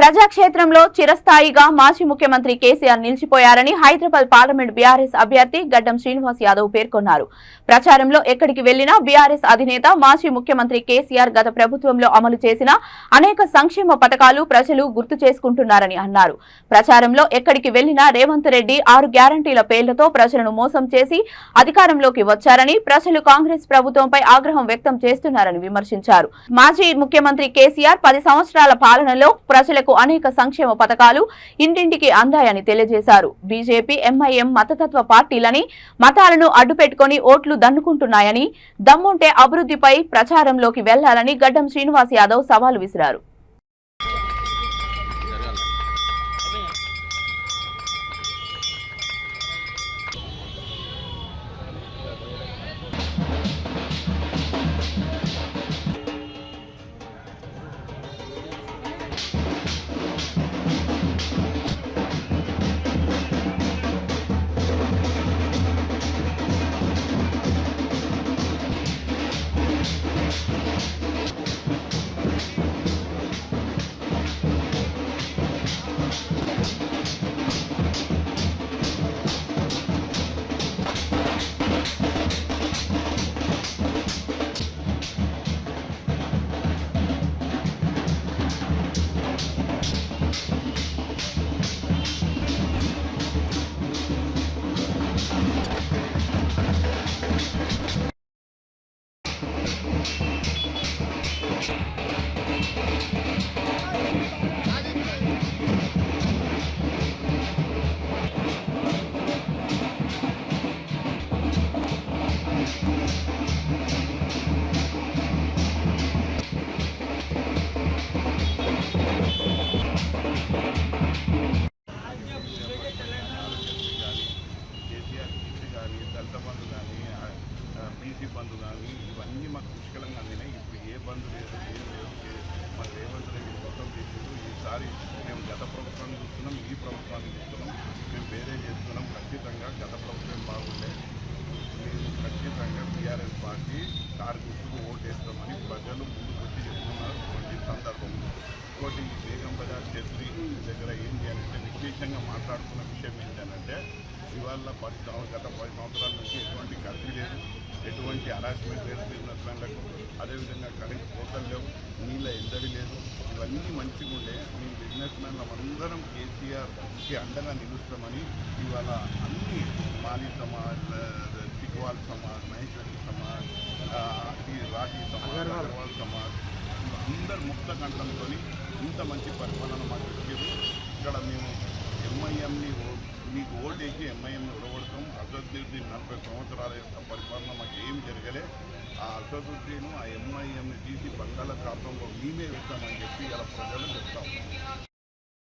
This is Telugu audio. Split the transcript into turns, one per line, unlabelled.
ప్రజాక్షేత్రంలో చిరస్థాయిగా మాజీ ముఖ్యమంత్రి కేసీఆర్ నిలిచిపోయారని హైదరాబాద్ పార్లమెంట్ బీఆర్ఎస్ అభ్యర్థి గడ్డం శ్రీనివాస్ యాదవ్ పేర్కొన్నారు. ప్రచారంలో ఎక్కడికి వెళ్ళినా బీఆర్ఎస్ అధినేత మాజీ ముఖ్యమంత్రి కేసీఆర్ గత ప్రభుత్వంలో అమలు చేసిన అనేక సంక్షేమ పథకాలు ప్రజలు గుర్తు చేసుకుంటున్నారని అన్నారు. ప్రచారంలో ఎక్కడికి వెళ్ళినా రేవంత్ రెడ్డి ఆరు గ్యారంటీల పేర్లతో ప్రజలను మోసం చేసి అధికారంలోకి వచ్చారని ప్రజలు కాంగ్రెస్ ప్రభుత్వంపై ఆగ్రహం వ్యక్తం చేస్తున్నారని విమర్శించారు. మాజీ ముఖ్యమంత్రి కేసీఆర్ పది సంవత్సరాల పాలనలో ప్రజలకు అనేక సంక్షేమ పథకాలు ఇంటింటికి అందాయని తెలియజేశారు. బీజేపీ ఎంఐఎం మతతత్వ పార్టీలని మతాలను అడ్డుపెట్టుకుని ఓట్లు దన్నుకుంటున్నాయని దమ్ముంటే అభివృద్ధిపై ప్రచారంలోకి వెళ్ళాలని గడ్డం శ్రీనివాస్ యాదవ్ సవాల్ విసిరారు.
బీసీ బంధు కానీ ఇవన్నీ మాకు పుష్కలంగా అందినాయి. ఇప్పుడు ఏ బంధు లేదు ఏం లేదు మా మన రేవంత్ రెడ్డి మొత్తం చేసిండు. ఈసారి మేము గత ప్రభుత్వాన్ని చూస్తున్నాం ఈ ప్రభుత్వాన్ని చూస్తున్నాం. మేము వేరే చేస్తున్నాం. ఖచ్చితంగా గత ప్రభుత్వం బాగుండే. మేము ఖచ్చితంగా టీఆర్ఎస్ పార్టీ కారు గుర్తుకు ఓటేస్తామని ప్రజలు ముందుకు వచ్చి చెప్తున్నారు. ఈ సందర్భం ఇంకోటి బేగం బజార్ ఛత్రి దగ్గర ఏంటి అంటే విశేషంగా మాట్లాడుతున్న విషయం ఏంటంటే ఇవాళ పది గత పది సంవత్సరాల నుంచి ఎటువంటి కల్తీ లేదు. ఎటువంటి హరాస్మెంట్ లేదు బిజినెస్ మ్యాన్లకు అదేవిధంగా కరెంట్ కోతలు లేవు నీళ్ళ ఎందడి లేదు. ఇవన్నీ మంచిగా ఉండే మీ బిజినెస్ మ్యాన్లు అందరం కేసీఆర్కి అండగా నిలుస్తామని ఇవాళ అన్ని మాలీ సమాజ్ తిక్వాల్ సమాజ్ మహేశ్వరి సమాజ్ రాజీ సమాజ్ అగర్వాల్. సమాజ్ అందరు ముక్త కంఠంతో ఇంత మంచి పరిపాలన మాకు ఇచ్చారు. ఇక్కడ మేము ఎంఐఎంని మీకు ఓల్డ్ ఏజ్ ఎంఐఎం ఉడగొడతాం అసదుద్దీన్ నలభై సంవత్సరాల యొక్క పరిపాలన మాకు ఏం జరగలే. ఆ అసదుద్దీన్ ఆ ఎంఐఎంని తీసి బంగాళాఖాతంలో మేమే వేస్తామని చెప్పి ఇలా ప్రజలు చెప్తాం